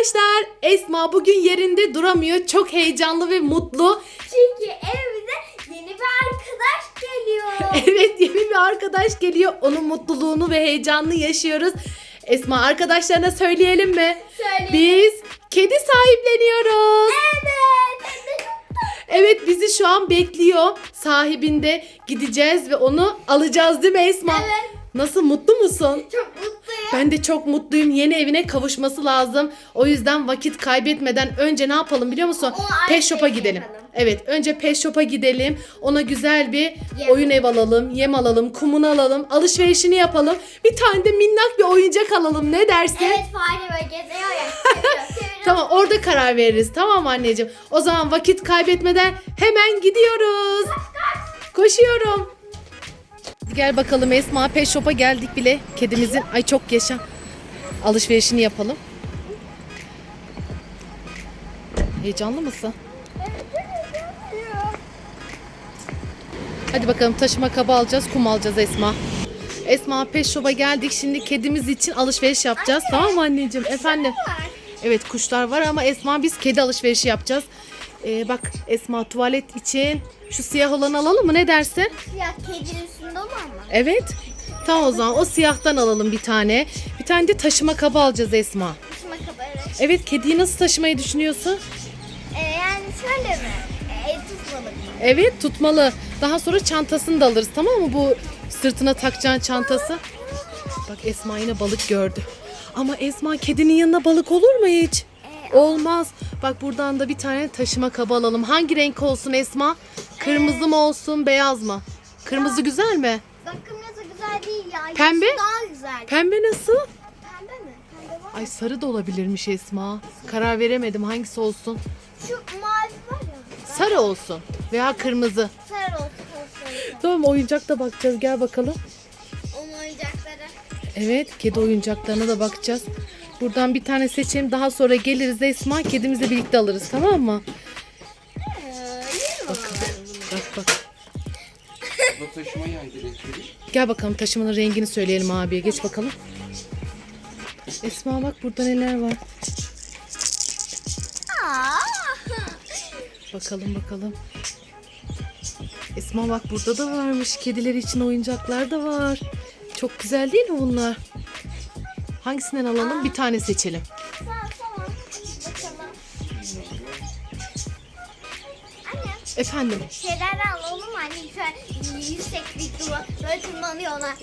Arkadaşlar Esma bugün yerinde duramıyor. Çok heyecanlı ve mutlu. Çünkü evimize yeni bir arkadaş geliyor. Evet yeni bir arkadaş geliyor. Onun mutluluğunu ve heyecanını yaşıyoruz. Esma arkadaşlarına söyleyelim mi? Söyleyelim. Biz kedi sahipleniyoruz. Evet. Evet bizi şu an bekliyor. Sahibinde gideceğiz ve onu alacağız değil mi Esma? Evet. Nasıl mutlu musun? Çok mutluyum. Ben de çok mutluyum. Yeni evine kavuşması lazım. O yüzden vakit kaybetmeden önce ne yapalım biliyor musun? O Pet Shop'a şey gidelim. yapalım. Evet, önce Pet Shop'a gidelim. Ona güzel bir oyun ev alalım, yem alalım, kumunu alalım, alışverişini yapalım. Bir tane de minnak bir oyuncak alalım. Ne dersin? Evet fare ve geziyor ya. Seviyor, seviyor. Tamam, orada karar veririz. Tamam anneciğim? O zaman vakit kaybetmeden hemen gidiyoruz. Koşuyorum. Gel bakalım Esma Pet Shop'a geldik bile. Kedimizin ay çok yaşa. Alışverişini yapalım. Heyecanlı mısın? Hadi bakalım taşıma kabı alacağız, kum alacağız Esma. Esma Pet Shop'a geldik. Şimdi kedimiz için alışveriş yapacağız. Tamam mı anneciğim? Efendim. Evet kuşlar var ama Esma biz kedi alışverişi yapacağız. Ee, bak Esma tuvalet için şu siyah olanı alalım mı? Ne dersin? Ya kedinin olan mı? Evet. Tamam o zaman o siyahtan alalım bir tane. Bir tane de taşıma kabı alacağız Esma. Kuşma kabarı. Evet kediyi nasıl taşımayı düşünüyorsun? Ee, yani şöyle mi? Ee, tutmalık mı? Evet tutmalı. Daha sonra çantasını da alırız tamam mı? Bu sırtına takacağın çantası. Bak Esma yine balık gördü. Ama Esma kedinin yanına balık olur mu hiç? Olmaz. Bak buradan da bir tane taşıma kabı alalım. Hangi renk olsun Esma? Kırmızı mı olsun, beyaz mı? Kırmızı güzel mi? Bak kırmızı güzel değil ya. Pembe? Yeşil daha güzel. Pembe nasıl? Pembe mi? Pembe var. Ay sarı da olabilirmiş Esma. Karar veremedim hangisi olsun. Şu mavi var ya. Sarı olsun veya kırmızı. Sarı olsun. olsun. Tamam oyuncakta bakacağız. Gel bakalım. Onun oyuncakları. Evet, kedi oyuncaklarına da bakacağız. Buradan bir tane seçelim. Daha sonra geliriz Esma. Kedimizle birlikte alırız tamam mı? Bu taşıma yay direkleri. Gel bakalım taşımanın rengini söyleyelim abiye. Geç bakalım. Esma bak burada neler var. Bakalım bakalım. Esma bak burada da varmış. Kediler için oyuncaklar da var. Çok güzel değil mi bunlar? Hangisinden alalım? Bir tane seçelim. Efendim. şeyler alalım mı? Hani şöyle yüksek bir duvar böyle tırmanıyorlar.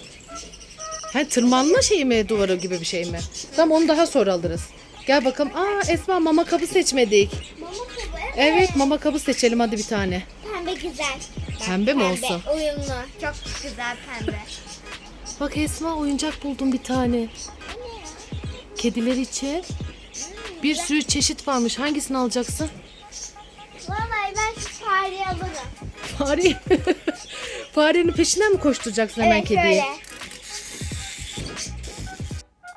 Ha tırmanma şeyi mi duvara gibi bir şey mi? Tamam onu daha sonra alırız. Gel bakalım. Aa Esma mama kabı seçmedik. Mama kabı Evet mama kabı seçelim hadi bir tane. Pembe güzel. Pembe mi olsun? Uyumlu. Çok güzel pembe. Bak Esma oyuncak buldum bir tane. Kediler için. Bir sürü çeşit varmış. Hangisini alacaksın? Vallahi ben şu fareyi alırım. Fare. Farenin peşinden mi koşturacaksın hemen evet kediyi? şöyle.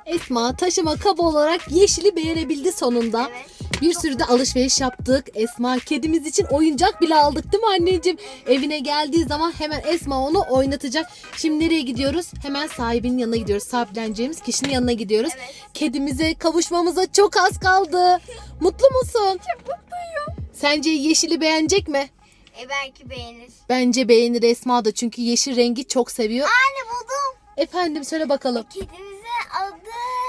Esma taşıma kabı olarak yeşili beğenebildi sonunda. Evet. Bir sürü de alışveriş yaptık. Esma kedimiz için oyuncak bile aldık değil mi anneciğim? Evine geldiği zaman hemen Esma onu oynatacak. Şimdi nereye gidiyoruz? Hemen sahibinin yanına gidiyoruz. Sahipleneceğimiz kişinin yanına gidiyoruz. Kedimize kavuşmamıza çok az kaldı. Mutlu musun? Çok mutluyum. Sence yeşili beğenecek mi? E belki beğenir. Bence beğenir Esma da çünkü yeşil rengi çok seviyor. Anne buldum. Efendim söyle bakalım. Kedimize adı.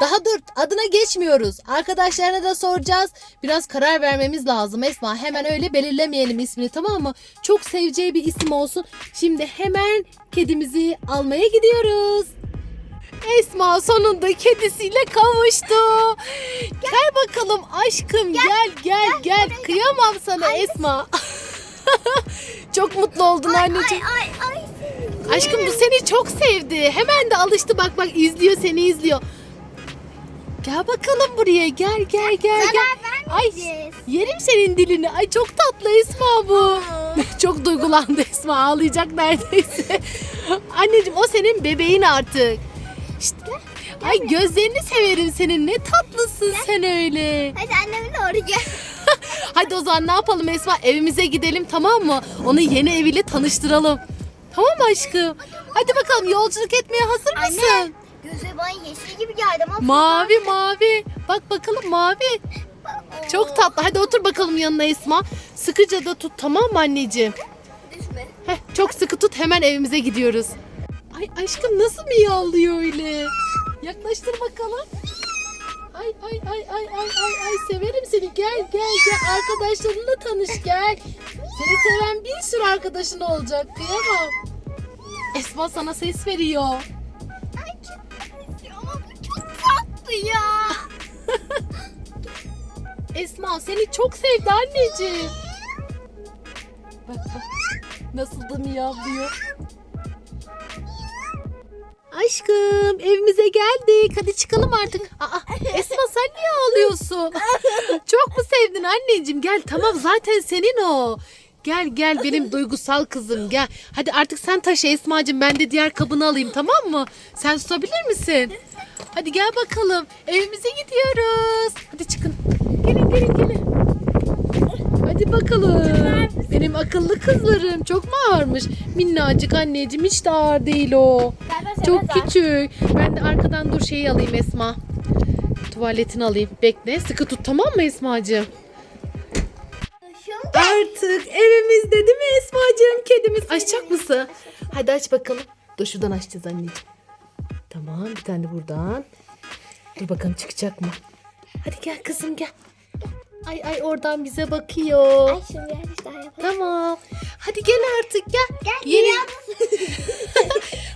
Daha dur adına geçmiyoruz. Arkadaşlarına da soracağız. Biraz karar vermemiz lazım Esma. Hemen öyle belirlemeyelim ismini tamam mı? Çok seveceği bir isim olsun. Şimdi hemen kedimizi almaya gidiyoruz. Esma sonunda kedisiyle kavuştu. Gel bakalım aşkım gel gel gel. Kıyamam sana Esma. Çok mutlu oldun anneciğim. Ay ay ay. Aşkım bu seni çok sevdi. Hemen de alıştı bak bak izliyor seni izliyor. Gel bakalım buraya gel gel gel gel. Zarar Ay vermeyeceğiz. yerim senin dilini. Ay çok tatlı Esma bu. çok duygulandı Esma ağlayacak neredeyse. Anneciğim o senin bebeğin artık. İşte. Ay gözlerini severim senin. Ne tatlısın sen öyle. Hadi annemin doğru gel. Hadi o zaman ne yapalım Esma? Evimize gidelim tamam mı? Onu yeni eviyle tanıştıralım. Tamam mı aşkım? Hadi bakalım yolculuk etmeye hazır mısın? Anne Göze bana yeşil gibi geldi ama Mavi mavi. Bak bakalım mavi. Çok tatlı. Hadi otur bakalım yanına Esma. Sıkıca da tut tamam mı anneciğim? Düşme. Heh, çok sıkı tut hemen evimize gidiyoruz. Ay aşkım nasıl miyavlıyor öyle? Yaklaştır bakalım. Ay ay ay ay ay ay ay severim. Gel gel gel arkadaşlarınla tanış gel. Seni seven bir sürü arkadaşın olacak. Kıyamam. Esma sana ses veriyor. Ay çok benziyor ama bu çok tatlı ya. Esma seni çok sevdi anneciğim. Bak bak. Nasıl da miyavlıyor. Aşkım evimize geldik. Hadi çıkalım artık. Aa, Esma sen niye ağlıyorsun? Çok mu sevdin anneciğim? Gel tamam zaten senin o. Gel gel benim duygusal kızım gel. Hadi artık sen taşı Esma'cığım ben de diğer kabını alayım tamam mı? Sen tutabilir misin? Hadi gel bakalım. Evimize gidiyoruz. Hadi çıkın. Gelin gelin gelin. Hadi bakalım. Benim akıllı kızlarım çok mu ağırmış? Minnacık anneciğim hiç de ağır değil o. Çok küçük. Ben de arkadan dur şeyi alayım Esma. Tuvaletini alayım. Bekle. Sıkı tut tamam mı Esma'cığım? Artık evimizde değil mi Esma'cığım? Kedimiz. Açacak mısın? Hadi aç bakalım. Dur şuradan açacağız anneciğim. Tamam bir tane de buradan. Dur bakalım çıkacak mı? Hadi gel kızım gel. Ay ay oradan bize bakıyor. Ay şimdi bir daha yapalım. Tamam. Hadi gel artık gel. Gel Yeni...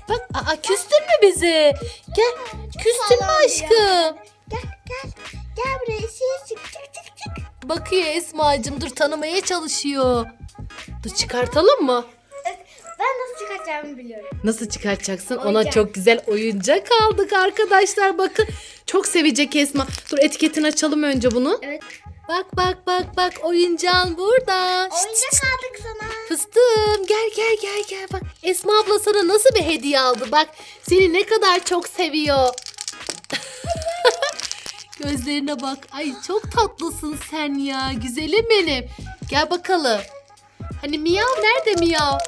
Bak aa, küstün mü bizi? Gel. Küstün mü Falan aşkım? Gel gel. Gel buraya ışığa çık çık çık çık. Bakıyor Esma'cığım dur tanımaya çalışıyor. Dur çıkartalım mı? Ben nasıl çıkartacağımı biliyorum. Nasıl çıkartacaksın? Ona Oyuncak. çok güzel oyuncak aldık arkadaşlar. Bakın çok sevecek Esma. Dur etiketini açalım önce bunu. Evet. Bak bak bak bak oyuncağın burada. Şşt, Oyuncak aldık sana. Fıstığım gel gel gel gel bak. Esma abla sana nasıl bir hediye aldı bak. Seni ne kadar çok seviyor. Gözlerine bak. Ay çok tatlısın sen ya. Güzelim benim. Gel bakalım. Hani miyav nerede miyav?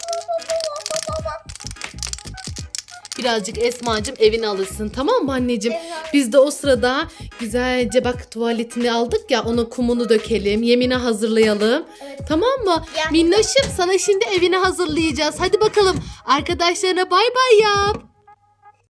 Birazcık Esma'cığım evine alırsın tamam mı anneciğim? Biz de o sırada güzelce bak tuvaletini aldık ya onun kumunu dökelim. Yemini hazırlayalım. Evet. Tamam mı? Ya- Minnoşum sana şimdi evini hazırlayacağız. Hadi bakalım arkadaşlarına bay bay yap.